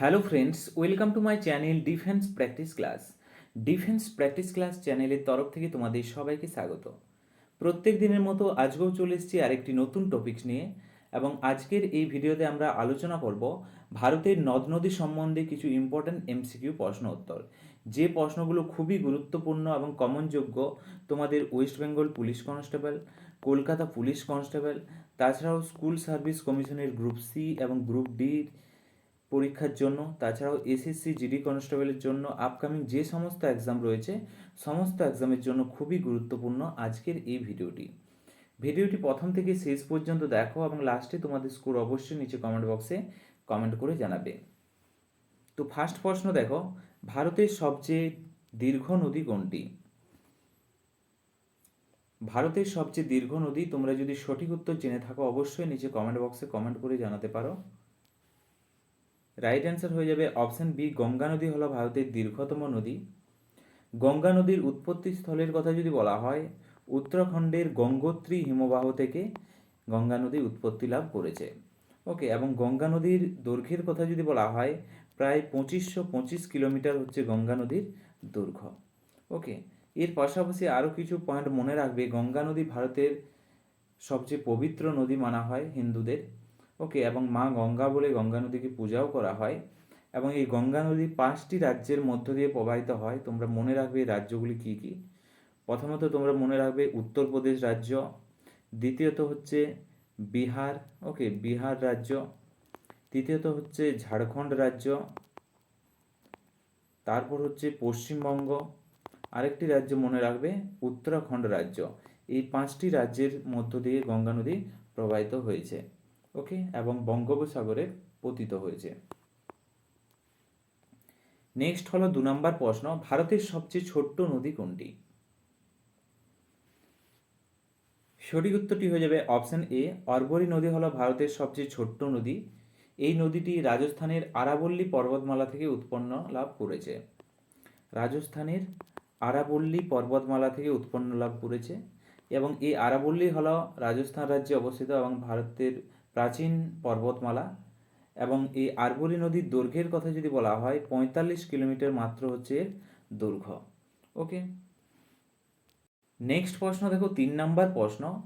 Hello friends welcome to my channel defence practice class defence practice class চ্যানেলের তরফ থেকে তোমাদের সবাইকে স্বাগত। প্রত্যেক দিনের মতো আজকেও চলে এসেছি আরেকটি নতুন টপিকস নিয়ে এবং আজকের এই ভিডিওতে আমরা আলোচনা করব ভারতের নদ নদী সম্বন্ধে কিছু ইম্পর্ট্যান্ট এমসিকিউ প্রশ্ন উত্তর। যে প্রশ্নগুলো খুবই গুরুত্বপূর্ণ এবং কমনযোগ্য তোমাদের West Bengal police constable Kolkata police constable তাছাড়াও স্কুল সার্ভিস কমিশনের গ্রুপ সি এবং গ্রুপ ডির পরীক্ষার জন্য, তাছাড়াও এসএসসি জিডি কনস্টেবলের জন্য আপকামিং যে সমস্ত এক্সাম রয়েছে, সমস্ত এক্সামের জন্য খুবই গুরুত্বপূর্ণ আজকের এই ভিডিওটি। ভিডিওটি প্রথম থেকে শেষ পর্যন্ত দেখো এবং লাস্টে তোমাদের স্কোর অবশ্যই নিচে কমেন্ট বক্সে কমেন্ট করে জানাবে। তো ফার্স্ট প্রশ্ন দেখো, ভারতের সবচেয়ে দীর্ঘ নদী কোনটি? ভারতের সবচেয়ে দীর্ঘ নদী, তোমরা যদি সঠিক উত্তর জেনে থাকো, অবশ্যই নিচে কমেন্ট বক্সে কমেন্ট করে জানাতে পারো। রাইট অ্যান্সার হয়ে যাবে অপশান বি গঙ্গা নদী হলো ভারতের দীর্ঘতম নদী। গঙ্গা নদীর উৎপত্তি স্থলের কথা যদি বলা হয়, উত্তরাখণ্ডের গঙ্গোত্রী হিমবাহ থেকে গঙ্গা নদী উৎপত্তি লাভ করেছে। ওকে এবং গঙ্গা নদীর দৈর্ঘ্যের কথা যদি বলা হয়, প্রায় পঁচিশশো পঁচিশ কিলোমিটার হচ্ছে গঙ্গা নদীর দৈর্ঘ্য। ওকে এর পাশাপাশি আরও কিছু পয়েন্ট মনে রাখবে। গঙ্গা নদী ভারতের সবচেয়ে পবিত্র নদী মানা হয় হিন্দুদের। ওকে, এবং মা গঙ্গা বলে গঙ্গা নদীকে পূজাও করা হয়, এবং এই গঙ্গা নদী পাঁচটি রাজ্যের মধ্য দিয়ে প্রবাহিত হয়। তোমরা মনে রাখবে এই রাজ্যগুলি কী কী? প্রথমত তোমরা মনে রাখবে উত্তরপ্রদেশ রাজ্য, দ্বিতীয়ত হচ্ছে বিহার, ওকে, বিহার রাজ্য, তৃতীয়ত হচ্ছে ঝাড়খণ্ড রাজ্য, তারপর হচ্ছে পশ্চিমবঙ্গ, আরেকটি রাজ্য মনে রাখবে উত্তরাখণ্ড রাজ্য। এই পাঁচটি রাজ্যের মধ্য দিয়ে গঙ্গা নদী প্রবাহিত হয়েছে। ওকে, এবং বঙ্গোপসাগরে পতিত হয়েছে। নেক্সট হলো দু নম্বর প্রশ্ন, ভারতের সবচেয়ে ছোট্ট নদী কোনটি? সঠিক উত্তরটি হয়ে যাবে অপশন এ, অর্বরী নদী হলো ভারতের সবচেয়ে ছোট্ট নদী। এই নদীটি রাজস্থানের আরাবল্লী পর্বতমালা থেকে উৎপন্ন লাভ করেছে। রাজস্থানের আরাবল্লী পর্বতমালা থেকে উৎপন্ন লাভ করেছে, এবং এই আরাবল্লী হলো রাজস্থান রাজ্যে অবস্থিত এবং ভারতের প্রাচীন পর্বতমালা এবং এই আরবলি নদীর দৈর্ঘ্যের কথা যদি বলা হয়, পঁয়তাল্লিশ কিলোমিটার মাত্র হচ্ছে এর দৈর্ঘ্য। ওকে? নেক্সট প্রশ্ন, দেখো, তিন নাম্বার প্রশ্ন।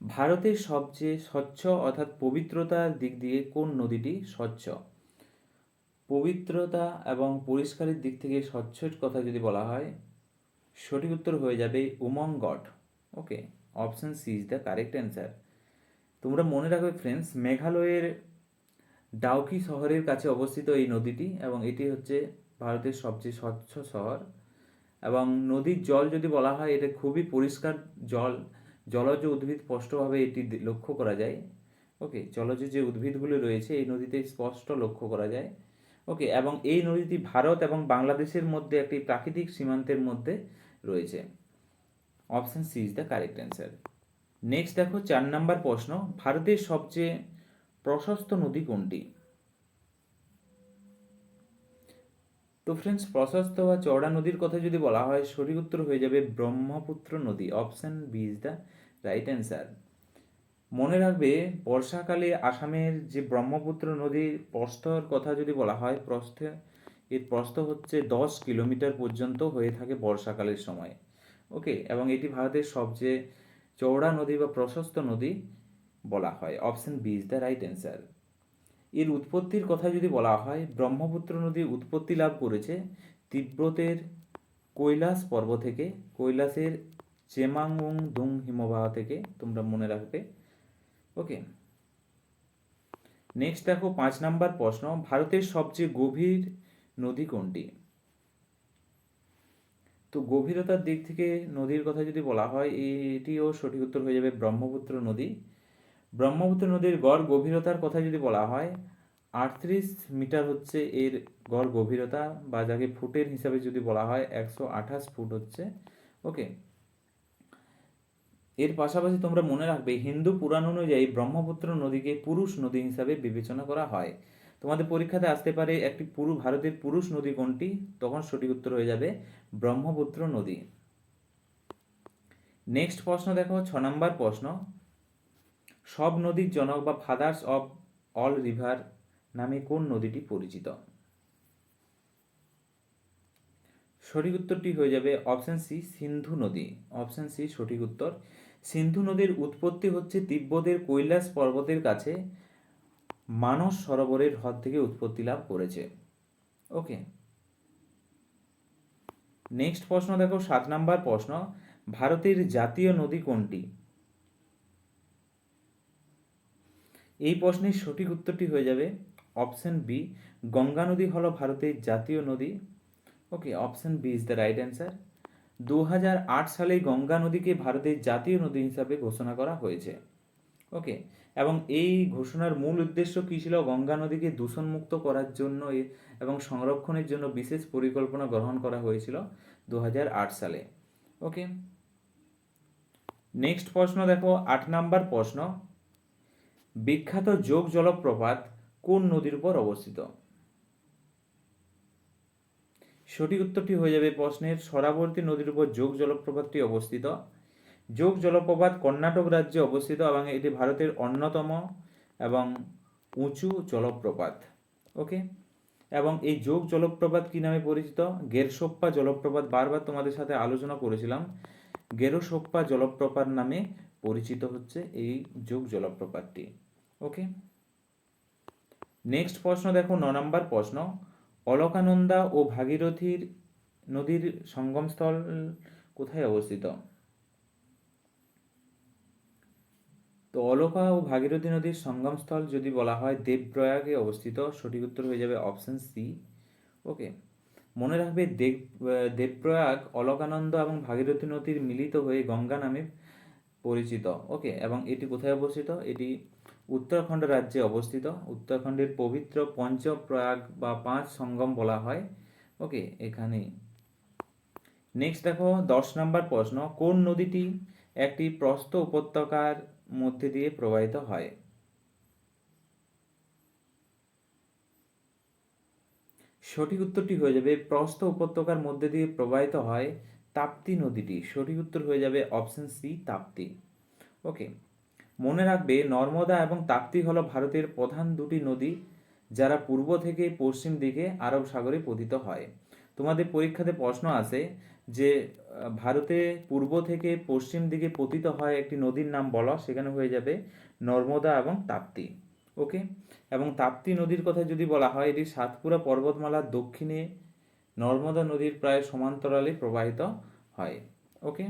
ভারতের সবচেয়ে স্বচ্ছ অর্থাৎ পবিত্রতার দিক দিয়ে কোন নদীটি স্বচ্ছ? পবিত্রতা এবং পরিষ্কারের দিক থেকে স্বচ্ছের কথা যদি বলা হয়, সঠিক উত্তর হয়ে যাবে Umngot. Okay? Option C is the correct answer তোমরা মনে রাখবে ফ্রেন্ডস মেঘালয়ের ডাউকি শহরের কাছে অবস্থিত এই নদীটি এবং এটি হচ্ছে ভারতের সবচেয়ে স্বচ্ছ শহর এবং নদীর জল যদি বলা হয় এটা খুবই পরিষ্কার জল, জলজ উদ্ভিদ স্পষ্টভাবে এটি লক্ষ্য করা যায়। ওকে জলজ যে উদ্ভিদগুলো রয়েছে, এই নদীতে স্পষ্ট লক্ষ্য করা যায়। ওকে এবং এই নদীটি ভারত এবং বাংলাদেশের মধ্যে একটি প্রাকৃতিক সীমান্তের মধ্যে রয়েছে। Option C is the correct answer next দেখো চার নাম্বার প্রশ্ন, ভারতের সবচেয়ে প্রশস্ত নদী কোনটি? তো ফ্রেন্ডস প্রশস্ত বা চওড়া নদীর কথা যদি বলা হয়, সঠিক উত্তর হয়ে যাবে ব্রহ্মপুত্র নদী। Option B is the right answer মনে রাখবে, বর্ষাকালে আসামের যে ব্রহ্মপুত্র নদীর প্রস্থর কথা যদি বলা হয়, প্রস্থে, এর প্রস্থ হচ্ছে দশ কিলোমিটার পর্যন্ত হয়ে থাকে বর্ষাকালের সময়। ওকে এবং এটি ভারতের সবচেয়ে চওড়া নদী বা প্রশস্ত নদী বলা হয়। Option B is the right answer এর উৎপত্তির কথা যদি বলা হয়, ব্রহ্মপুত্র নদী উৎপত্তি লাভ করেছে তিব্বতের কৈলাস পর্ব থেকে। কৈলাসের চেমাংউং দুং হিমবাহ থেকে তোমরা মনে রাখবে। ওকে নেক্সট দেখো, পাঁচ নাম্বার প্রশ্ন, ভারতের সবচেয়ে গভীর নদী কোনটি? তো গভীরতার দিক থেকে নদীর কথা যদি বলা হয়, এটিও সঠিক উত্তর হয়ে যাবে ব্রহ্মপুত্র নদী। ব্রহ্মপুত্র নদীর গড় গভীরতার কথা যদি বলা হয়, আটত্রিশ মিটার হচ্ছে এর গড় গভীরতা বা যাকে ফুটের হিসাবে যদি বলা হয়, একশো আঠাশ ফুট হচ্ছে। ওকে এর পাশাপাশি তোমরা মনে রাখবে, হিন্দু পুরাণ অনুযায়ী ব্রহ্মপুত্র নদীকে পুরুষ নদী হিসাবে বিবেচনা করা হয়। তোমাদের পরীক্ষাতে আসতে পারে একটি পুরু, ভারতের পুরুষ নদী কোনটি? তখন সঠিক উত্তর হয়ে যাবে ব্রহ্মপুত্র নদী। নেক্সট প্রশ্ন দেখো, ছ নম্বর প্রশ্ন। সব নদীর জনক বা ফাদার্স অফ অল রিভার নামে কোন নদীটি পরিচিত? সঠিক উত্তরটি হয়ে যাবে অপশান সি সিন্ধু নদী। অপশান সি সঠিক উত্তর। সিন্ধু নদীর উৎপত্তি হচ্ছে তিব্বতের কৈলাস পর্বতের কাছে। মানস সরোবরের হ্রদ থেকে উৎপত্তি লাভ করেছে। ওকে। নেক্সট প্রশ্ন দেখো, সাত নাম্বার প্রশ্ন, ভারতের জাতীয় নদী কোনটি? এই প্রশ্নের সঠিক উত্তরটি হয়ে যাবে অপশন বি, গঙ্গা নদী হলো ভারতের জাতীয় নদী। Okay, option B is the right answer. দু হাজার আট সালে গঙ্গা নদীকে ভারতের জাতীয় নদী হিসাবে ঘোষণা করা হয়েছে। ওকে এবং এই ঘোষণার মূল উদ্দেশ্য কী ছিল? গঙ্গা নদীকে দূষণমুক্ত করার জন্য এবং সংরক্ষণের জন্য বিশেষ পরিকল্পনা গ্রহণ করা হয়েছিল দু হাজার আট সালে। ওকে নেক্সট প্রশ্ন দেখো, আট নাম্বার প্রশ্ন। বিখ্যাত যোগ জলপ্রপাত কোন নদীর উপর অবস্থিত? সঠিক উত্তরটি হয়ে যাবে প্রশ্নের সরাবর্তী নদীর উপর যোগ জলপ্রপাতটি অবস্থিত। যোগ জলপ্রপাত কর্ণাটক রাজ্যে অবস্থিত এবং এটি ভারতের অন্যতম এবং উঁচু জলপ্রপাত। ওকে এবং এই যোগ জলপ্রপাত কি নামে পরিচিত? গেরসোপ্পা জলপ্রপাত বারবার তোমাদের সাথে আলোচনা করেছিলাম। গেরোসোপ্পা জলপ্রপাত নামে পরিচিত হচ্ছে এই যোগ জলপ্রপাতটি। ওকে নেক্সট প্রশ্ন দেখো, ন নম্বর প্রশ্ন। অলকানন্দা ও ভাগীরথীর নদীর সঙ্গমস্থল কোথায় অবস্থিত? তো অলকা ও ভাগীরথী নদীর সঙ্গমস্থল যদি বলা হয়, দেবপ্রয়াগে অবস্থিত। সঠিক উত্তর হয়ে যাবে অপশন সি ওকে। মনে রাখবে, দেব দেবপ্রয়াগ অলকানন্দ এবং ভাগীরথী নদীর মিলিত হয়ে গঙ্গা নামে পরিচিত। ওকে, এবং এটি কোথায় অবস্থিত? এটি উত্তরাখণ্ড রাজ্যে অবস্থিত। উত্তরাখণ্ডের পবিত্র পঞ্চপ্রয়াগ বা পাঁচ সঙ্গম বলা হয়। ওকে এখানেই নেক্সট দেখো, দশ নম্বর প্রশ্ন। কোন নদীটি একটি প্রস্থ উপত্যকার মধ্যে দিয়ে প্রবাহিত হয়। সঠিক উত্তরটি হয়ে যাবে, প্রস্থ উপত্যকার মধ্যে দিয়ে প্রবাহিত হয় তাপ্তি নদীটি। সঠিক উত্তর হয়ে যাবে অপশন সি, তাপ্তি। ওকে, মনে রাখবে নর্মদা এবং তাপ্তি হলো ভারতের প্রধান দুটি নদী যারা পূর্ব থেকে পশ্চিম দিকে আরব সাগরে পতিত হয়। তোমাদের পরীক্ষাতে প্রশ্ন আসে যে ভারতে পূর্ব থেকে পশ্চিম দিকে পতিত হয় একটি নদীর নাম বলা সেখানে হয়ে যাবে নর্মদা এবং তাপ্তি, ওকে? এবং তাপ্তি নদীর কথা যদি বলা হয়, এটি সাতপুরা পর্বতমালার দক্ষিণে নর্মদা নদীর প্রায় সমান্তরালে প্রবাহিত হয়, ওকে?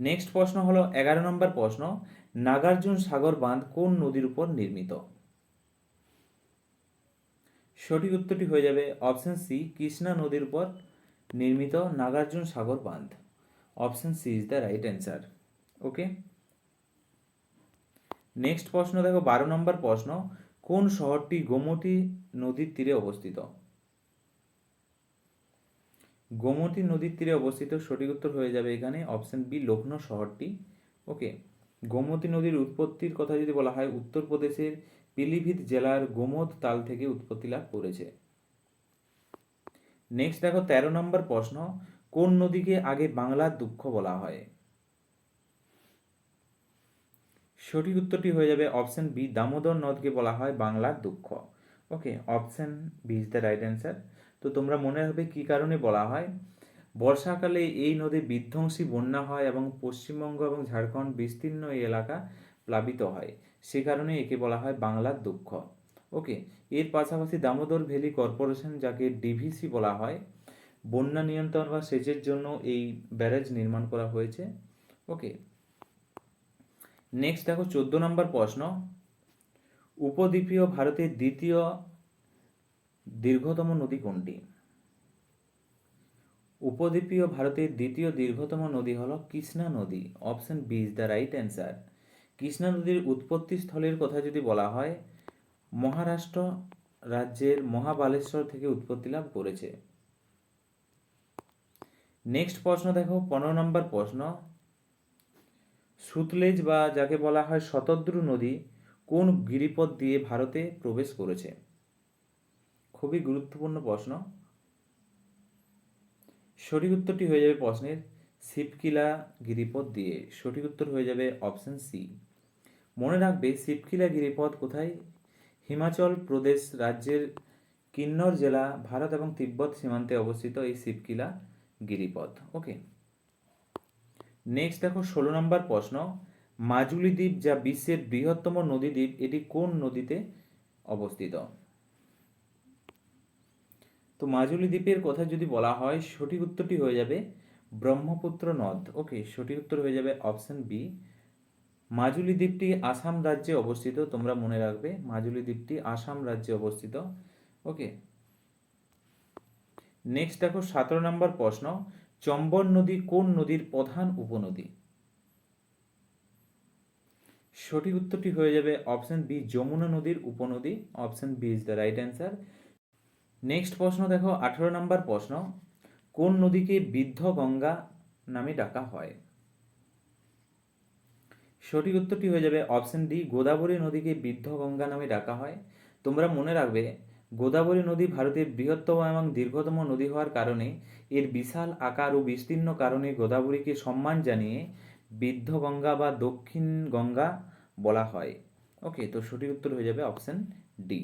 নেক্সট প্রশ্ন হলো, এগারো নম্বর প্রশ্ন নাগার্জুন সাগর বাঁধ কোন নদীর উপর নির্মিত? সঠিক উত্তরটি হয়ে যাবে অপশন সি, কৃষ্ণা নদীর উপর নির্মিত নাগার্জুন সাগর বাঁধ। Option C is the right answer. Okay? Next প্রশ্ন, দেখো বারো নম্বর প্রশ্ন, কোন শহরটি গোমতী নদীর তীরে অবস্থিত? গোমতী নদীর তীরে অবস্থিত, সঠিক উত্তর হয়ে যাবে এখানে অপশন বি লখনৌ শহরটি। ওকে? গোমতী নদীর উৎপত্তির কথা যদি বলা হয়, উত্তরপ্রদেশের পিলিভিত জেলার গোমদ তাল থেকে উৎপত্তি লাভ করেছে। নেক্সট দেখো, তেরো নম্বর প্রশ্ন, কোন নদীকে আগে বাংলার দুঃখ বলা হয়? সঠিক উত্তরটি হয়ে যাবে অপশন বি দামোদর নদকে বলা হয় বাংলার দুঃখ। Okay option B is the right answer তো তোমরা মনে হবে কি কারণে বলা হয়? বর্ষাকালে এই নদী বিধ্বংসী বন্যা হয় এবং পশ্চিমবঙ্গ এবং ঝাড়খণ্ড বিস্তীর্ণ এই এলাকা প্লাবিত হয়। সে কারণে একে বলা হয় বাংলার দুঃখ। ওকে, এর পাশাপাশি দামোদর ভ্যালি কর্পোরেশন, যাকে ডিভিসি বলা হয়, বন্যা নিয়ন্ত্রণ বা সেচের জন্য এই ব্যারেজ নির্মাণ করা হয়েছে। ওকে, নেক্সট দেখো চোদ্দ নম্বর প্রশ্ন। উপদ্বীপীয় ভারতের দ্বিতীয় দীর্ঘতম নদী কোনটি? উপদ্বীপীয় ভারতের দ্বিতীয় দীর্ঘতম নদী হল কৃষ্ণা নদী। Option B is the right answer. Krishna নদীর উৎপত্তি স্থলের কথা যদি বলা হয়, মহারাষ্ট্র রাজ্যের মহাবালেশ্বর থেকে উৎপত্তি লাভ করেছে। নেক্সট প্রশ্ন দেখো, পনেরো নম্বর প্রশ্ন। সুতলেজ বা যাকে বলা হয় শতদ্রু নদী কোন গিরিপথ দিয়ে ভারতে প্রবেশ করেছে? খুবই গুরুত্বপূর্ণ প্রশ্ন। সঠিক উত্তরটি হয়ে যাবে প্রশ্নের, শিবকিলা গিরিপথ দিয়ে। সঠিক উত্তর হয়ে যাবে অপশন সি। মনে রাখবে শিবকিলা গিরিপথ কোথায়? হিমাচল প্রদেশ রাজ্যের কিন্নর জেলা, ভারত এবং তিব্বত সীমান্তে অবস্থিত এই শিবকিলা গিরিপথ। ওকে। নেক্সট দেখো, ষোলো নম্বর প্রশ্ন। মাজুলি দ্বীপ যা বিশ্বের বৃহত্তম নদী দ্বীপ এটি কোন নদীতে অবস্থিত? তো মাজুলি দ্বীপের কথা যদি বলা হয়, সঠিক উত্তরটি হয়ে যাবে ব্রহ্মপুত্র নদ। ওকে, সঠিক উত্তর হয়ে যাবে অপশন বি মাজুলি দ্বীপটি আসাম রাজ্যে অবস্থিত, তোমরা মনে রাখবে, মাজুলি দ্বীপটি আসাম রাজ্যে অবস্থিত। ওকে। নেক্সট দেখো, সতেরো নম্বর প্রশ্ন চম্বল নদী কোন নদীর প্রধান উপনদী? সঠিক উত্তরটি হয়ে যাবে অপশন বি যমুনা নদীর উপনদী option B is the right answer next প্রশ্ন দেখো, আঠেরো নম্বর প্রশ্ন, কোন নদীকে বৃদ্ধ গঙ্গা নামে ডাকা হয়? সঠিক উত্তরটি হয়ে যাবে অপশন ডি, গোদাবরী নদীকে বৃদ্ধ গঙ্গা নামে ডাকা হয়। তোমরা মনে রাখবে, গোদাবরী নদী ভারতের বৃহত্তম এবং দীর্ঘতম নদী হওয়ার কারণে এর বিশাল আকার ও বিস্তীর্ণ কারণে গোদাবরীকে সম্মান জানিয়ে বৃদ্ধ গঙ্গা বা দক্ষিণ গঙ্গা বলা হয়। ওকে তো সঠিক উত্তর হয়ে যাবে অপশন ডি।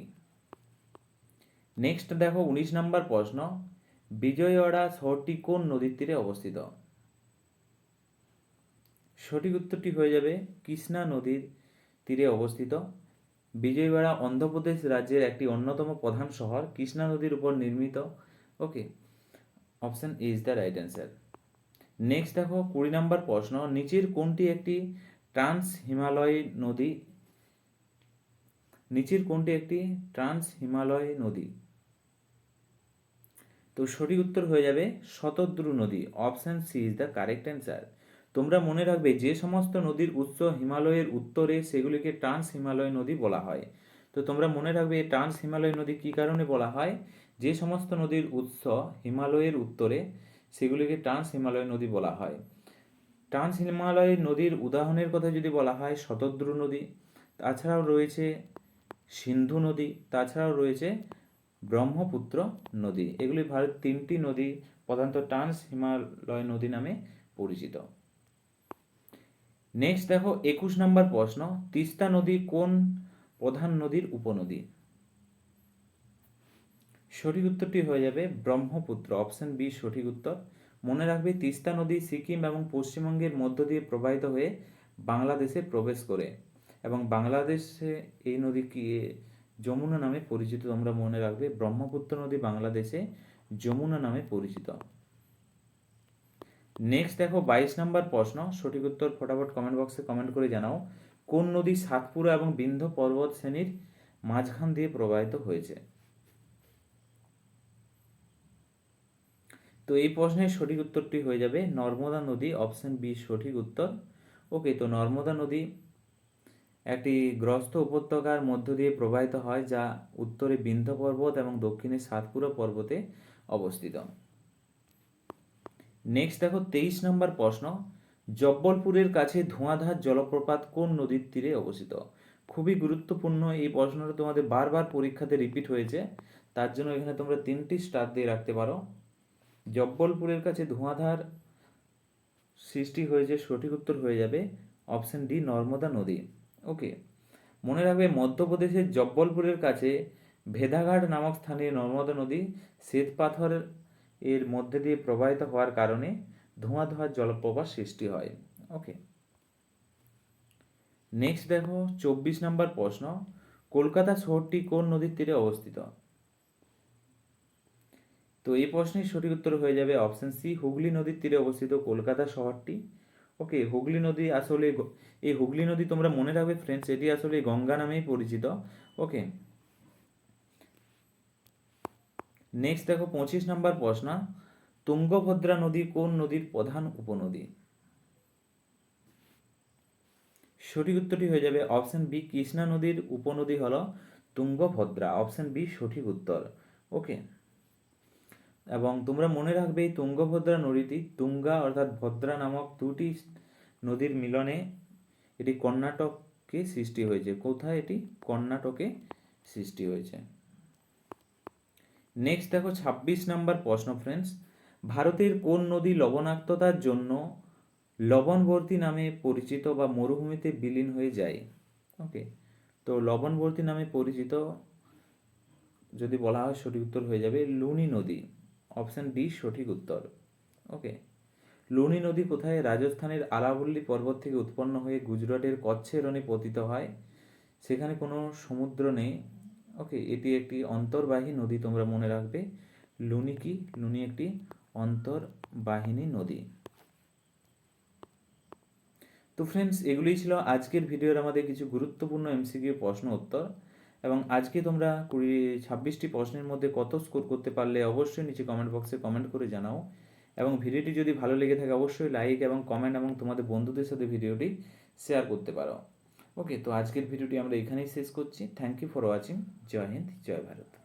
নেক্সট দেখো, উনিশ নম্বর প্রশ্ন, বিজয়ওয়াড়া শহরটি কোন নদীর তীরে অবস্থিত? সঠিক উত্তরটি হয়ে যাবে কৃষ্ণা নদীর তীরে অবস্থিত। বিজয়ওয়াড়া অন্ধ্রপ্রদেশ রাজ্যের একটি অন্যতম প্রধান শহর কৃষ্ণা নদীর উপর নির্মিত। Okay option is the right answer next দেখো, কুড়ি নম্বর প্রশ্ন, নিচের কোনটি একটি ট্রান্স হিমালয় নদী? নিচের কোনটি একটি ট্রান্স হিমালয় নদী? তো সঠিক উত্তর হয়ে যাবে শতদ্রু নদী। Option C is the correct answer তোমরা মনে রাখবে, যে সমস্ত নদীর উৎস হিমালয়ের উত্তরে, সেগুলিকে ট্রান্স হিমালয় নদী বলা হয়। তো তোমরা মনে রাখবে ট্রান্স হিমালয় নদী কী কারণে বলা হয়? যে সমস্ত নদীর উৎস হিমালয়ের উত্তরে, সেগুলিকে ট্রান্স হিমালয় নদী বলা হয়। ট্রান্স হিমালয় নদীর উদাহরণের কথা যদি বলা হয়, শতদ্রু নদী, তাছাড়াও রয়েছে সিন্ধু নদী, তাছাড়াও রয়েছে ব্রহ্মপুত্র নদী। এগুলি ভারত তিনটি নদী, প্রধানত ট্রান্স হিমালয় নদী নামে পরিচিত। নেক্সট দেখো, একুশ নম্বর প্রশ্ন, তিস্তা নদী কোন প্রধান নদীর উপনদী? সঠিক উত্তরটি হয়ে যাবে ব্রহ্মপুত্র, অপশন বি সঠিক উত্তর। মনে রাখবে, তিস্তা নদী সিকিম এবং পশ্চিমবঙ্গের মধ্য দিয়ে প্রবাহিত হয়ে বাংলাদেশে প্রবেশ করে এবং বাংলাদেশে এই নদী কি যমুনা নামে পরিচিত। তোমরা মনে রাখবে, ব্রহ্মপুত্র নদী বাংলাদেশে যমুনা নামে পরিচিত। নেক্সট দেখো বাইশ নম্বর প্রশ্ন, সঠিক উত্তর ফটাফট কমেন্ট বক্সে কমেন্ট করে জানাও। কোন নদী সাতপুরা এবং বিন্ধ্য পর্বত শ্রেণির মাঝখান দিয়ে প্রবাহিত হয়েছে? তো এই প্রশ্নের সঠিক উত্তরটি হয়ে যাবে নর্মদা নদী অপশন বি সঠিক উত্তর। ওকে তো নর্মদা নদী একটি গ্রস্ত উপত্যকার মধ্য দিয়ে প্রবাহিত হয়, যা উত্তরে বিন্ধ্য পর্বত এবং দক্ষিণে সাতপুরা পর্বতে অবস্থিত। নেক্সট দেখো তেইশ নম্বর প্রশ্ন। জব্বলপুরের কাছে ধোঁয়াধার জলপ্রপাত কোন নদীর তীরে অবস্থিত? খুবই গুরুত্বপূর্ণ এই প্রশ্নটা তোমাদের বারবার পরীক্ষাতে রিপিট হয়েছে। তার জন্য এখানে তোমরা তিনটি স্টার দিয়ে রাখতে পারো। জব্বলপুরের কাছে ধোঁয়াধার সৃষ্টি হয়েছে, সঠিক উত্তর হয়ে যাবে অপশন ডি নর্মদা নদী। ওকে মনে রাখবে মধ্যপ্রদেশের জব্বলপুরের কাছে ভেদাঘাট নামক স্থানে নর্মদা নদী শ্বেত পাথর এর মধ্যে দিয়ে প্রবাহিত হওয়ার কারণে ধোঁয়া ধোঁয়ার জলপ্রপাত সৃষ্টি হয়। ওকে নেক্সট দেখো, চব্বিশ নম্বর প্রশ্ন, কলকাতা শহরটি কোন নদীর তীরে অবস্থিত? তো এই প্রশ্নের সঠিক উত্তর হয়ে যাবে অপশন সি হুগলি নদীর তীরে অবস্থিত কলকাতা শহরটি। ওকে হুগলি নদী আসলে এই হুগলি নদী তোমরা মনে রাখবে ফ্রেন্ডস এটি আসলে গঙ্গা নামেই পরিচিত। ওকে নেক্সট দেখো পঁচিশ নম্বর প্রশ্ন, তুঙ্গভদ্রা নদী কোন নদীর প্রধান উপনদী? সঠিক উত্তরটি হয়ে যাবে অপশন বি কৃষ্ণা নদীর উপনদী হলো তুঙ্গভদ্রা। অপশন বি সঠিক উত্তর। ওকে এবং তোমরা মনে রাখবে এই তুঙ্গভদ্রা নদীটি তুঙ্গা অর্থাৎ ভদ্রা নামক দুটি নদীর মিলনে এটি কর্ণাটকে সৃষ্টি হয়েছে। কোথায় এটি? কর্ণাটকে সৃষ্টি হয়েছে। নেক্সট দেখো, ছাব্বিশ নাম্বার প্রশ্ন ফ্রেন্ডস ভারতের কোন নদী লবণাক্ততার জন্য লবণবর্তী নামে পরিচিত বা মরুভূমিতে বিলীন হয়ে যায়? ওকে তো লবণবর্তী নামে পরিচিত, যদি বলা হয় সঠিক উত্তর হয়ে যাবে লুনি নদী। অপশান ডি সঠিক উত্তর। ওকে লুনি নদী কোথায়? রাজস্থানের আরাবল্লী পর্বত থেকে উৎপন্ন হয়ে গুজরাটের কচ্ছের রণে পতিত হয়। সেখানে কোনো সমুদ্র নেই। ওকে এটি একটি অন্তর্বাহী নদী তোমরা মনে রাখবে। লুনি কি? লুনি একটি অন্তর্বাহিনী নদী। তো ফ্রেন্ডস এগুলোই ছিল আজকের ভিডিওর আমাদের কিছু গুরুত্বপূর্ণ এমসিকিউ প্রশ্ন উত্তর। এবং আজকে তোমরা কুড়ি, ছাব্বিশটি প্রশ্নের মধ্যে কত স্কোর করতে পারলে অবশ্যই নিচে কমেন্ট বক্সে কমেন্ট করে জানাও। এবং ভিডিওটি যদি ভালো লেগে থাকে, অবশ্যই লাইক এবং কমেন্ট এবং তোমাদের বন্ধুদের সাথে ভিডিওটি শেয়ার করতে পারো। ওকে তো আজকের ভিডিওটি আমরা এখানেই শেষ করছি। Thank you for watching Joy Hind Joy Bharat